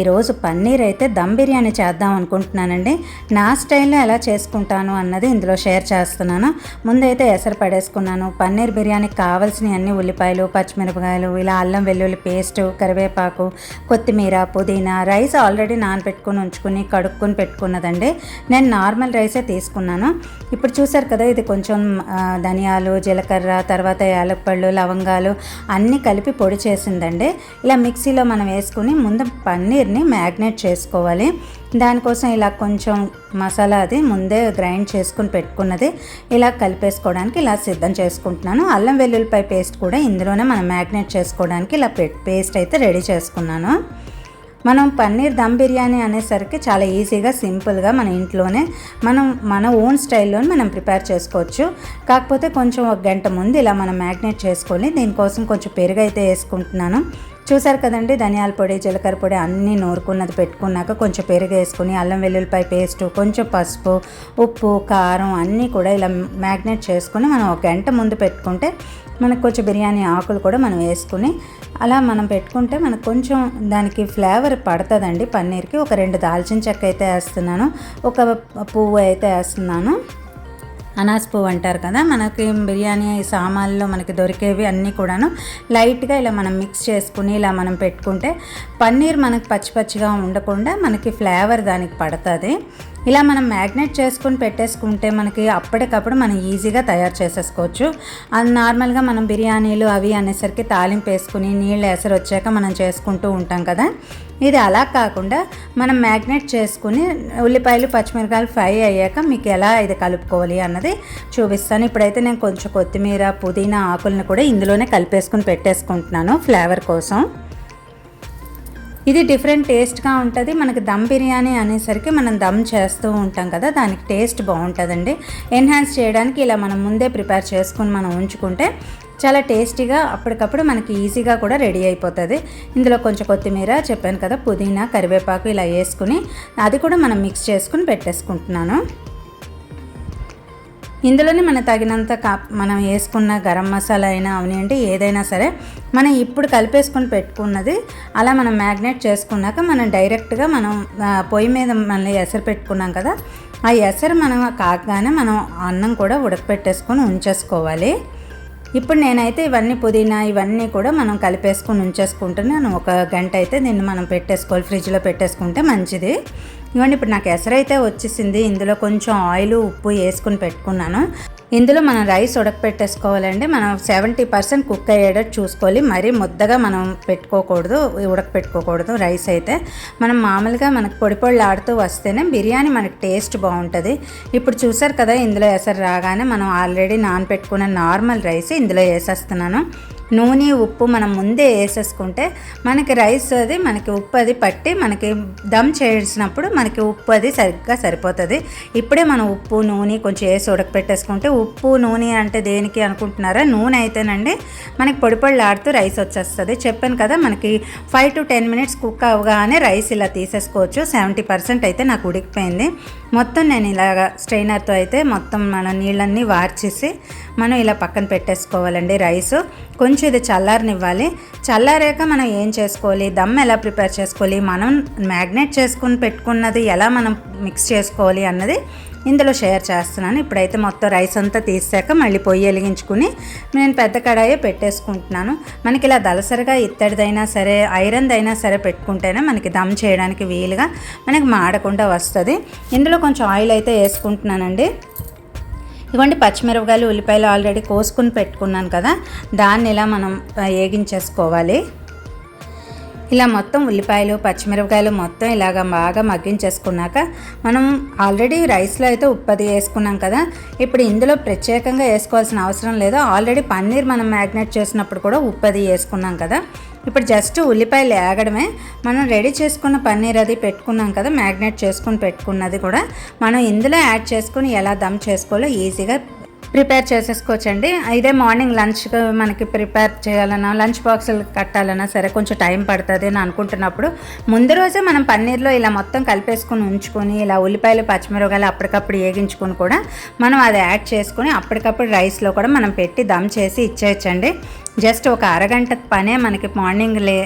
ఈరోజు పన్నీర్ అయితే దమ్ బిర్యానీ చేద్దాం అనుకుంటున్నానండి. నా స్టైల్లో ఎలా చేసుకుంటాను అన్నది ఇందులో షేర్ చేస్తున్నాను. ముందైతే ఎసరు పడేసుకున్నాను. పన్నీర్ బిర్యానీకి కావాల్సిన అన్ని ఉల్లిపాయలు పచ్చిమిరపకాయలు ఇలా అల్లం వెల్లుల్లి పేస్ట్ కరివేపాకు కొత్తిమీర పుదీనా రైస్ ఆల్రెడీ నానబెట్టుకుని ఉంచుకుని కడుక్కొని పెట్టుకున్నదండి. నేను నార్మల్ రైసే తీసుకున్నాను. ఇప్పుడు చూసారు కదా ఇది కొంచెం ధనియాలు జీలకర్ర తర్వాత యాలప్పళ్ళు లవంగాలు అన్నీ కలిపి పొడి చేసిందండి. ఇలా మిక్సీలో మనం వేసుకుని ముందు పన్నీర్ పన్నీర్ని మ్యాగ్నేట్ చేసుకోవాలి. దానికోసం ఇలా కొంచెం మసాలా అది ముందే గ్రైండ్ చేసుకుని పెట్టుకున్నది ఇలా కలిపేసుకోవడానికి ఇలా సిద్ధం చేసుకుంటున్నాను. అల్లం వెల్లుల్లిపాయ పేస్ట్ కూడా ఇందులోనే మనం మ్యాగ్నేట్ చేసుకోవడానికి ఇలా పేస్ట్ అయితే రెడీ చేసుకున్నాను. మనం పన్నీర్ దమ్ బిర్యానీ అనేసరికి చాలా ఈజీగా సింపుల్గా మన ఇంట్లోనే మనం మన ఓన్ స్టైల్లో మనం ప్రిపేర్ చేసుకోవచ్చు. కాకపోతే కొంచెం ఒక గంట ముందు ఇలా మనం మ్యాగ్నేట్ చేసుకొని దీనికోసం కొంచెం పెరుగు అయితే వేసుకుంటున్నాను. చూసారు కదండి ధనియాల పొడి జీలకర్ర పొడి అన్నీ నూరుకున్నది పెట్టుకున్నాక కొంచెం పెరుగు వేసుకుని అల్లం వెల్లుల్లిపాయ పేస్టు కొంచెం పసుపు ఉప్పు కారం అన్నీ కూడా ఇలా మ్యాగ్నేట్ చేసుకుని మనం ఒక గంట ముందు పెట్టుకుంటే మనకు కొంచెం బిర్యానీ ఆకులు కూడా మనం వేసుకుని అలా మనం పెట్టుకుంటే మనకు కొంచెం దానికి ఫ్లేవర్ పడుతుందండి పన్నీర్కి. ఒక రెండు దాల్చిన చెక్క అయితే వేస్తున్నాను ఒక పువ్వు అయితే వేస్తున్నాను. అనాస్ పువ్వు అంటారు కదా మనకి బిర్యానీ సామాన్లో మనకి దొరికేవి అన్నీ కూడాను లైట్గా ఇలా మనం మిక్స్ చేసుకుని ఇలా మనం పెట్టుకుంటే పన్నీర్ మనకి పచ్చి పచ్చిగా ఉండకుండా మనకి ఫ్లేవర్ దానికి పడుతుంది. ఇలా మనం మ్యాగ్నెట్ చేసుకుని పెట్టేసుకుంటే మనకి అప్పటికప్పుడు మనం ఈజీగా తయారు చేసేసుకోవచ్చు. అది నార్మల్గా మనం బిర్యానీలు అవి అనేసరికి తాలింపు వేసుకుని నీళ్ళు ఎసరు వచ్చాక మనం చేసుకుంటూ ఉంటాం కదా. ఇది అలా కాకుండా మనం మ్యాగ్నెట్ చేసుకుని ఉల్లిపాయలు పచ్చిమిరకాయలు ఫ్రై అయ్యాక మీకు ఎలా ఇది కలుపుకోవాలి అన్నది చూపిస్తాను. ఇప్పుడైతే నేను కొంచెం కొత్తిమీర పుదీనా ఆకులను కూడా ఇందులోనే కలిపేసుకుని పెట్టేసుకుంటున్నాను ఫ్లేవర్ కోసం. ఇది డిఫరెంట్ టేస్ట్గా ఉంటుంది. మనకి దమ్ బిర్యానీ అనేసరికి మనం దమ్ చేస్తూ ఉంటాం కదా దానికి టేస్ట్ బాగుంటుందండి. ఎన్హాన్స్ చేయడానికి ఇలా మనం ముందే ప్రిపేర్ చేసుకుని మనం ఉంచుకుంటే చాలా టేస్టీగా అప్పటికప్పుడు మనకి ఈజీగా కూడా రెడీ అయిపోతుంది. ఇందులో కొంచెం కొత్తిమీర చెప్పాను కదా పుదీనా కరివేపాకు ఇలా వేసుకుని అది కూడా మనం మిక్స్ చేసుకుని పెట్టేసుకుంటున్నాను. ఇందులోనే మన తగినంత కా మనం వేసుకున్న గరం మసాలా అయినా అవనివ్వండి ఏదైనా సరే మనం ఇప్పుడు కలిపేసుకొని పెట్టుకున్నది అలా మనం మ్యాగ్నేట్ చేసుకున్నాక మనం డైరెక్ట్గా మనం పొయ్యి మీద మళ్ళీ ఎసరు పెట్టుకున్నాం కదా ఆ ఎసరు మనం కాకగానే మనం అన్నం కూడా ఉడకపెట్టేసుకొని ఉంచేసుకోవాలి. ఇప్పుడు నేనైతే ఇవన్నీ పుదీనా ఇవన్నీ కూడా మనం కలిపేసుకొని ఉంచేసుకుంటున్నాను. ఒక గంట అయితే దీన్ని మనం పెట్టేసుకోవాలి ఫ్రిడ్జ్లో పెట్టేసుకుంటే మంచిది. ఇవ్వండి ఇప్పుడు నాకు ఎసరైతే వచ్చేసింది. ఇందులో కొంచెం ఆయిల్ ఉప్పు వేసుకుని పెట్టుకున్నాను. ఇందులో మనం రైస్ ఉడకపెట్టేసుకోవాలండి. మనం సెవెంటీ పర్సెంట్ కుక్ అయ్యేటట్టు చూసుకోవాలి. మరీ ముద్దగా మనం పెట్టుకోకూడదు ఉడకపెట్టుకోకూడదు రైస్ అయితే. మనం మామూలుగా మనకు పొడి పొడి ఆడుతూ వస్తేనే బిర్యానీ మనకి టేస్ట్ బాగుంటుంది. ఇప్పుడు చూసారు కదా ఇందులో ఎసరు రాగానే మనం ఆల్రెడీ నానపెట్టుకున్న నార్మల్ రైస్ ఇందులో వేసేస్తున్నాను. నూనె ఉప్పు మనం ముందే వేసేసుకుంటే మనకి రైస్ అది మనకి ఉప్పు అది పట్టి మనకి దమ్ చేసినప్పుడు మనకి ఉప్పు అది సరిగ్గా సరిపోతుంది. ఇప్పుడే మనం ఉప్పు నూనె కొంచెం వేసి ఉడకపెట్టేసుకుంటే ఉప్పు నూనె అంటే దేనికి అనుకుంటున్నారా? నూనె అయితేనండి మనకి పొడి పొడిలాడుతూ రైస్ వచ్చేస్తుంది. చెప్పాను కదా మనకి five to ten minutes cook అవగానే రైస్ ఇలా తీసేసుకోవచ్చు. సెవెంటీ పర్సెంట్ అయితే నాకు ఉడికిపోయింది. మొత్తం నేను ఇలాగ స్ట్రైనర్తో అయితే మొత్తం మన నీళ్ళన్నీ వార్చేసి మనం ఇలా పక్కన పెట్టేసుకోవాలండి రైస్. కొంచెం ఇది చల్లారనివ్వాలి. చల్లారాక మనం ఏం చేసుకోవాలి? దమ్ ఎలా ప్రిపేర్ చేసుకోవాలి? మనం మ్యాగ్నేట్ చేసుకుని పెట్టుకున్నది ఎలా మనం మిక్స్ చేసుకోవాలి అన్నది ఇందులో షేర్ చేస్తున్నాను. ఇప్పుడైతే మొత్తం రైస్ అంతా తీసాక మళ్ళీ పొయ్యి వెలిగించుకుని నేను పెద్ద కడాయి పెట్టేసుకుంటున్నాను. మనకి ఇలా దలసరిగా ఇత్తడిదైనా సరే ఐరన్దైనా సరే పెట్టుకుంటేనే మనకి దమ్ చేయడానికి వీలుగా మనకి మాడకుండా వస్తుంది. ఇందులో కొంచెం ఆయిల్ అయితే వేసుకుంటున్నానండి. ఇవ్వండి పచ్చిమిరపకాయలు ఉల్లిపాయలు ఆల్రెడీ కోసుకుని పెట్టుకున్నాను కదా. దాన్ని ఇలా మనం వేగించేసుకోవాలి ఇలా మొత్తం ఉల్లిపాయలు పచ్చిమిరపకాయలు మొత్తం ఇలాగ బాగా మగ్గించేసుకున్నాక మనం ఆల్రెడీ రైస్లో అయితే ఉప్పది వేసుకున్నాం కదా ఇప్పుడు ఇందులో ప్రత్యేకంగా వేసుకోవాల్సిన అవసరం లేదు. ఆల్రెడీ పన్నీర్ మనం మ్యాగ్నేట్ చేసినప్పుడు కూడా ఉప్పది వేసుకున్నాం కదా ఇప్పుడు జస్ట్ ఉల్లిపాయలు వేగడమే మనం రెడీ చేసుకున్న పన్నీర్ అది పెట్టుకున్నాం కదా మ్యాగ్నేట్ చేసుకుని పెట్టుకున్నది కూడా మనం ఇందులో యాడ్ చేసుకుని ఎలా దమ్ చేసుకోవాలో ఈజీగా ప్రిపేర్ చేసేసుకోవచ్చండి. ఇదే మార్నింగ్ లంచ్ మనకి ప్రిపేర్ చేయాలన్నా లంచ్ బాక్సులు కట్టాలన్నా సరే కొంచెం టైం పడుతుంది అని అనుకుంటున్నప్పుడు ముందు రోజే మనం పన్నీర్లో ఇలా మొత్తం కలిపేసుకుని ఉంచుకొని ఇలా ఉల్లిపాయలు పచ్చిమిరపకాయలు అప్పటికప్పుడు వేగించుకొని కూడా మనం అది యాడ్ చేసుకొని అప్పటికప్పుడు రైస్లో కూడా మనం పెట్టి దమ్ చేసి ఇచ్చేయచ్చండి. జస్ట్ ఒక అరగంట పనే మనకి మార్నింగ్ లే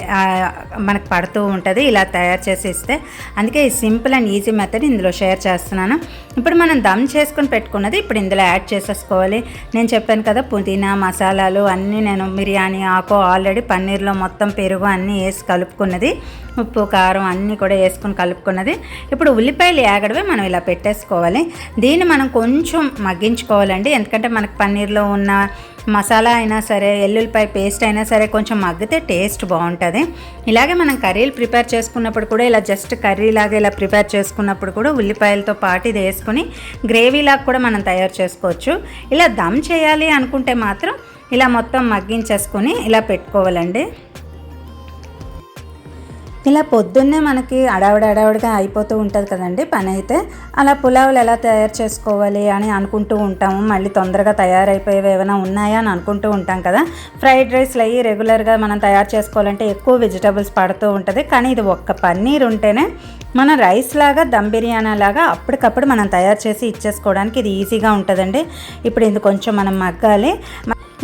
మనకు మనకి పడుతూ ఉంటుంది. ఇలా తయారు చేసి ఇస్తే అందుకే ఈ సింపుల్ అండ్ ఈజీ మెథడ్ ఇందులో షేర్ చేస్తున్నాను. ఇప్పుడు మనం దమ్ చేసుకుని పెట్టుకున్నది ఇప్పుడు ఇందులో యాడ్ చేసేసుకో చేసేసుకోవాలి నేను చెప్పాను కదా పుదీనా మసాలాలు అన్నీ నేను బిర్యానీ ఆకు ఆల్రెడీ పన్నీర్లో మొత్తం పెరుగు అన్నీ వేసి కలుపుకున్నది. ఉప్పు కారం అన్నీ కూడా వేసుకుని కలుపుకున్నది. ఇప్పుడు ఉల్లిపాయలు ఏగడమే మనం ఇలా పెట్టేసుకోవాలి. దీన్ని మనం కొంచెం మగ్గించుకోవాలండి. ఎందుకంటే మనకు పన్నీర్లో ఉన్న మసాలా అయినా సరే ఎల్లుల్లిపాయ పేస్ట్ అయినా సరే కొంచెం మగ్గితే టేస్ట్ బాగుంటుంది. ఇలాగే మనం కర్రీలు ప్రిపేర్ చేసుకున్నప్పుడు కూడా ఇలా జస్ట్ కర్రీ లాగా ఇలా ప్రిపేర్ చేసుకున్నప్పుడు కూడా ఉల్లిపాయలతో పాటు ఇది వేసుకుని గ్రేవీలాగా కూడా మనం తయారు చేసుకోవచ్చు. ఇలా దమ్ చేయాలి అనుకుంటే మాత్రం ఇలా మొత్తం మగ్గించేసుకొని ఇలా పెట్టుకోవాలండి. ఇలా పొద్దున్నే మనకి అడావిడ అడావిడిగా అయిపోతూ ఉంటుంది కదండి పని అయితే. అలా పులావులు ఎలా తయారు చేసుకోవాలి అని అనుకుంటూ ఉంటాము. మళ్ళీ తొందరగా తయారైపోయేవి ఏమైనా ఉన్నాయా అని అనుకుంటూ ఉంటాం కదా. ఫ్రైడ్ రైస్లు అయ్యి రెగ్యులర్గా మనం తయారు చేసుకోవాలంటే ఎక్కువ వెజిటబుల్స్ పడుతూ ఉంటుంది. కానీ ఇది ఒక్క పన్నీర్ ఉంటేనే మన రైస్ లాగా దమ్ బిర్యానీ లాగా అప్పటికప్పుడు మనం తయారు చేసి ఇచ్చేసుకోవడానికి ఇది ఈజీగా ఉంటుందండి. ఇప్పుడు ఇది కొంచెం మనం మగ్గాలి.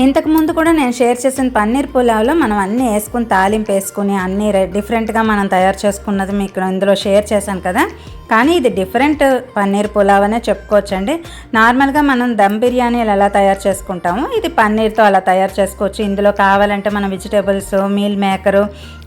ఇంతకు ముందు కూడా నేను షేర్ చేసిన పన్నీర్ పులావ్లో మనం అన్నీ వేసుకుని తాలింపు వేసుకుని అన్నీ డిఫరెంట్గా మనం తయారు చేసుకున్నది మీకు ఇందులో షేర్ చేశాను కదా. కానీ ఇది డిఫరెంట్ పన్నీర్ పులావ్ అనే చెప్పుకోవచ్చండి. నార్మల్గా మనం దమ్ బిర్యానీలు ఎలా తయారు చేసుకుంటాము ఇది పన్నీర్తో అలా తయారు చేసుకోవచ్చు. ఇందులో కావాలంటే మనం వెజిటేబుల్స్ మీల్ మేకరు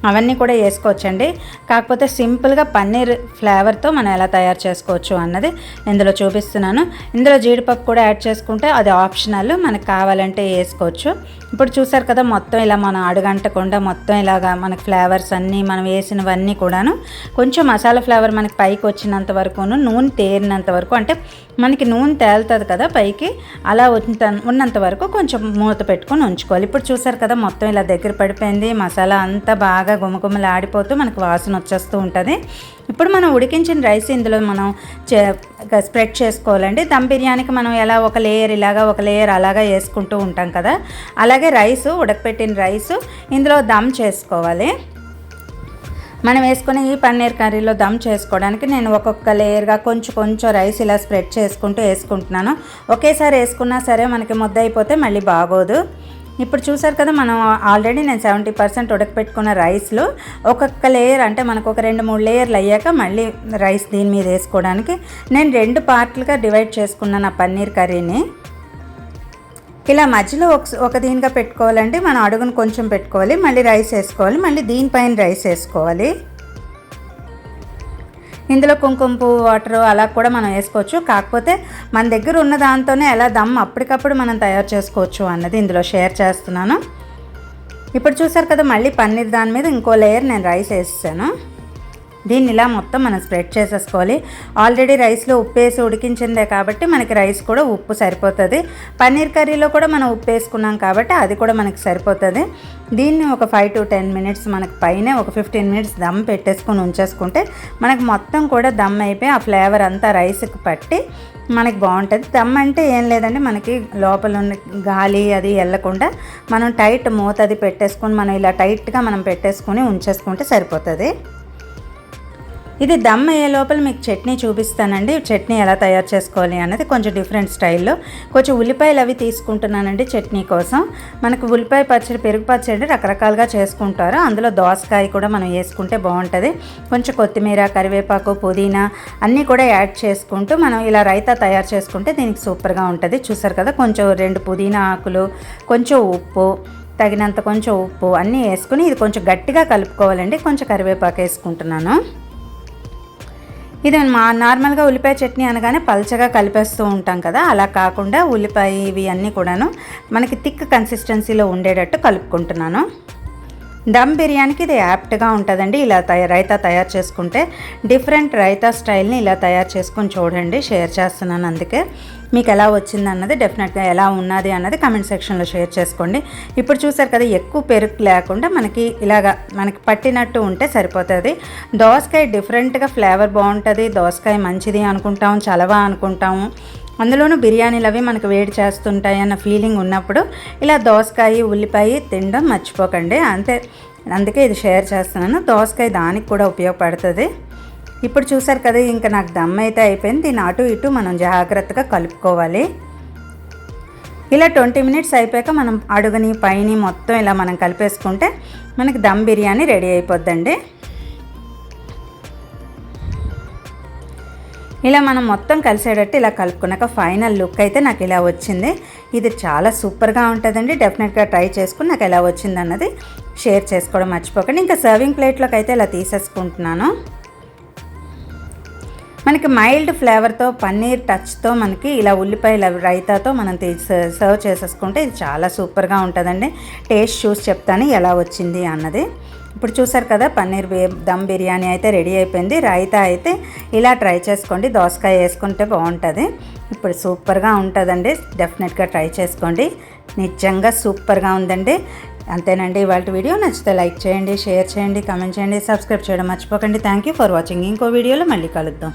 అవన్నీ కూడా వేసుకోవచ్చండి. కాకపోతే సింపుల్గా పన్నీర్ ఫ్లేవర్తో మనం ఎలా తయారు చేసుకోవచ్చు అన్నది ఇందులో చూపిస్తున్నాను. ఇందులో జీడిపప్పు కూడా యాడ్ చేసుకుంటే అది ఆప్షనల్. మనకు కావాలంటే వేసుకోవచ్చు. ఇప్పుడు చూసారు కదా మొత్తం ఇలా మనం అడుగంటకుండా మొత్తం ఇలాగా మనకి ఫ్లేవర్స్ అన్నీ మనం వేసినవన్నీ కూడాను కొంచెం మసాలా ఫ్లేవర్ మనకి పైకి వచ్చినంత వరకును నూనె తేరినంత వరకు అంటే మనకి నూనె తేలుతుంది కదా పైకి అలా ఉన్నంత వరకు కొంచెం మూత పెట్టుకొని ఉంచుకోవాలి. ఇప్పుడు చూసారు కదా మొత్తం ఇలా దగ్గర పడిపోయింది మసాలా అంతా బాగా గుమగుమలు ఆడిపోతూ మనకు వాసన వచ్చేస్తూ ఉంటుంది. ఇప్పుడు మనం ఉడికించిన రైస్ ఇందులో మనం చే- స్ప్రెడ్ చేసుకోవాలండి. దమ్ బిర్యానీకి మనం ఎలా ఒక లేయర్ ఇలాగా ఒక లేయర్ అలాగా వేసుకుంటూ ఉంటాం కదా అలాగే రైస్ ఉడకపెట్టిన రైస్ ఇందులో దమ్ చేసుకోవాలి. మనం వేసుకునే ఈ పన్నీర్ కర్రీలో దమ్ చేసుకోవడానికి నేను ఒక్కొక్క లేయర్గా కొంచెం కొంచెం రైస్ ఇలా స్ప్రెడ్ చేసుకుంటూ వేసుకుంటున్నాను. ఒకేసారి వేసుకున్నా సరే మనకి ముద్ద అయిపోతే మళ్ళీ బాగోదు. ఇప్పుడు చూసారు కదా మనం ఆల్రెడీ నేను సెవెంటీ పర్సెంట్ ఉడకపెట్టుకున్న రైస్లో ఒక్కొక్క లేయర్ అంటే మనకు ఒక రెండు మూడు లేయర్లు అయ్యాక మళ్ళీ రైస్ దీని మీద వేసుకోవడానికి నేను రెండు పార్ట్లుగా డివైడ్ చేసుకున్నాను ఆ పన్నీర్ కర్రీని. ఇలా మధ్యలో ఒక ఒక దీనిగా పెట్టుకోవాలంటే మనం అడుగును కొంచెం పెట్టుకోవాలి మళ్ళీ రైస్ వేసుకోవాలి మళ్ళీ దీనిపైన రైస్ వేసుకోవాలి. ఇందులో కుంకుమ పువ్వు వాటర్ అలా కూడా మనం వేసుకోవచ్చు. కాకపోతే మన దగ్గర ఉన్న దాంతోనే ఎలా దమ్ అప్పటికప్పుడు మనం తయారు చేసుకోవచ్చు అన్నది ఇందులో షేర్ చేస్తున్నాను. ఇప్పుడు చూసారు కదా మళ్ళీ పన్నీర్ దాని మీద ఇంకో లేయర్ నేను రైస్ వేసాను దీన్ని ఇలా మొత్తం మనం స్ప్రెడ్ చేసేసుకోవాలి. ఆల్రెడీ రైస్లో ఉప్పు వేసి ఉడికించిందే కాబట్టి మనకి రైస్ కూడా ఉప్పు సరిపోతుంది. పన్నీర్ కర్రీలో కూడా మనం ఉప్పు వేసుకున్నాం కాబట్టి అది కూడా మనకి సరిపోతుంది. దీన్ని ఒక ఫైవ్ టు టెన్ మినిట్స్ మనకి పైన ఒక ఫిఫ్టీన్ మినిట్స్ దమ్ పెట్టేసుకొని ఉంచేసుకుంటే మనకి మొత్తం కూడా దమ్ అయిపోయి ఆ ఫ్లేవర్ అంతా రైస్కి పట్టి మనకి బాగుంటుంది. దమ్ అంటే ఏం లేదండి మనకి లోపల ఉన్న గాలి అది వెళ్ళకుండా మనం టైట్ మూత అది పెట్టేసుకొని మనం ఇలా టైట్గా మనం పెట్టేసుకొని ఉంచేసుకుంటే సరిపోతుంది. ఇది దమ్ అయ్యే లోపల మీకు చట్నీ చూపిస్తానండి. చట్నీ ఎలా తయారు చేసుకోవాలి అనేది కొంచెం డిఫరెంట్ స్టైల్లో కొంచెం ఉల్లిపాయలు అవి తీసుకుంటున్నానండి చట్నీ కోసం. మనకు ఉల్లిపాయ పచ్చడి పెరుగు పచ్చడి రకరకాలుగా చేసుకుంటారు. అందులో దోసకాయ కూడా మనం వేసుకుంటే బాగుంటుంది. కొంచెం కొత్తిమీర కరివేపాకు పుదీనా అన్నీ కూడా యాడ్ చేసుకుంటూ మనం ఇలా రైతా తయారు చేసుకుంటే దీనికి సూపర్గా ఉంటుంది. చూసారు కదా కొంచెం రెండు పుదీనా ఆకులు కొంచెం ఉప్పు తగినంత కొంచెం ఉప్పు అన్నీ వేసుకుని ఇది కొంచెం గట్టిగా కలుపుకోవాలండి. కొంచెం కరివేపాకు వేసుకుంటున్నాను. ఇది మా నార్మల్గా ఉల్లిపాయ చట్నీ అనగానే పల్చగా కలిపేస్తూ ఉంటాం కదా అలా కాకుండా ఉల్లిపాయ ఇవి అన్నీ కూడాను మనకి థిక్ కన్సిస్టెన్సీలో ఉండేటట్టు కలుపుకుంటున్నాను. దమ్ బిర్యానీకి ఇది యాప్ట్గా ఉంటుందండి ఇలా తయ రైతా తయారు చేసుకుంటే డిఫరెంట్ రైతా స్టైల్ని ఇలా తయారు చేసుకొని చూడండి షేర్ చేస్తున్నాను అందుకే. మీకు ఎలా వచ్చింది అన్నది డెఫినెట్గా ఎలా ఉన్నది అన్నది కమెంట్ సెక్షన్లో షేర్ చేసుకోండి. ఇప్పుడు చూసారు కదా ఎక్కువ పెరుగు లేకుండా మనకి ఇలాగా మనకి పట్టినట్టు ఉంటే సరిపోతుంది. దోసకాయ డిఫరెంట్గా ఫ్లేవర్ బాగుంటుంది. దోసకాయ మంచిది అనుకుంటాం చలవా అనుకుంటాము. అందులోనూ బిర్యానీలు అవి మనకు వేడి చేస్తుంటాయి అన్న ఫీలింగ్ ఉన్నప్పుడు ఇలా దోసకాయ ఉల్లిపాయ తినడం మర్చిపోకండి. అంతే అందుకే ఇది షేర్ చేస్తున్నాను. దోసకాయ దానికి కూడా ఉపయోగపడుతుంది. ఇప్పుడు చూసారు కదా ఇంకా నాకు దమ్ అయితే అయిపోయింది. దీన్ని అటు ఇటు మనం జాగ్రత్తగా కలుపుకోవాలి. ఇలా ట్వంటీ మినిట్స్ అయిపోయాక మనం అడుగుని పైని మొత్తం ఇలా మనం కలిపేసుకుంటే మనకి దమ్ బిర్యానీ రెడీ అయిపోద్దండి. ఇలా మనం మొత్తం కలిసేటట్టు ఇలా కలుపుకున్నాక ఫైనల్ లుక్ అయితే నాకు ఇలా వచ్చింది. ఇది చాలా సూపర్గా ఉంటుందండి. డెఫినెట్గా ట్రై చేసుకుని నాకు ఎలా వచ్చింది అన్నది షేర్ చేసుకోవడం మర్చిపోకండి. ఇంకా సర్వింగ్ ప్లేట్లోకి అయితే ఇలా తీసేసుకుంటున్నాను. మనకి మైల్డ్ ఫ్లేవర్తో పన్నీర్ టచ్తో మనకి ఇలా ఉల్లిపాయల రైతాతో మనం సర్వ్ చేసేసుకుంటే ఇది చాలా సూపర్గా ఉంటుందండి. టేస్ట్ చూసి చెప్తాను ఎలా వచ్చింది అన్నది. ఇప్పుడు చూసారు కదా పన్నీర్ దమ్ బిర్యానీ అయితే రెడీ అయిపోయింది. రైతా అయితే ఇలా ట్రై చేసుకోండి. దోసకాయ వేసుకుంటే బాగుంటుంది. ఇప్పుడు సూపర్గా ఉంటుందండి. డెఫినెట్గా ట్రై చేసుకోండి. నిజంగా సూపర్గా ఉందండి. అంతేనండి ఇవాళ వీడియో. నచ్చితే లైక్ చేయండి షేర్ చేయండి కామెంట్ చేయండి సబ్స్క్రైబ్ చేయడం మర్చిపోకండి. Thank you for watching. ఇంకో వీడియోలో మళ్ళీ కలుద్దాం.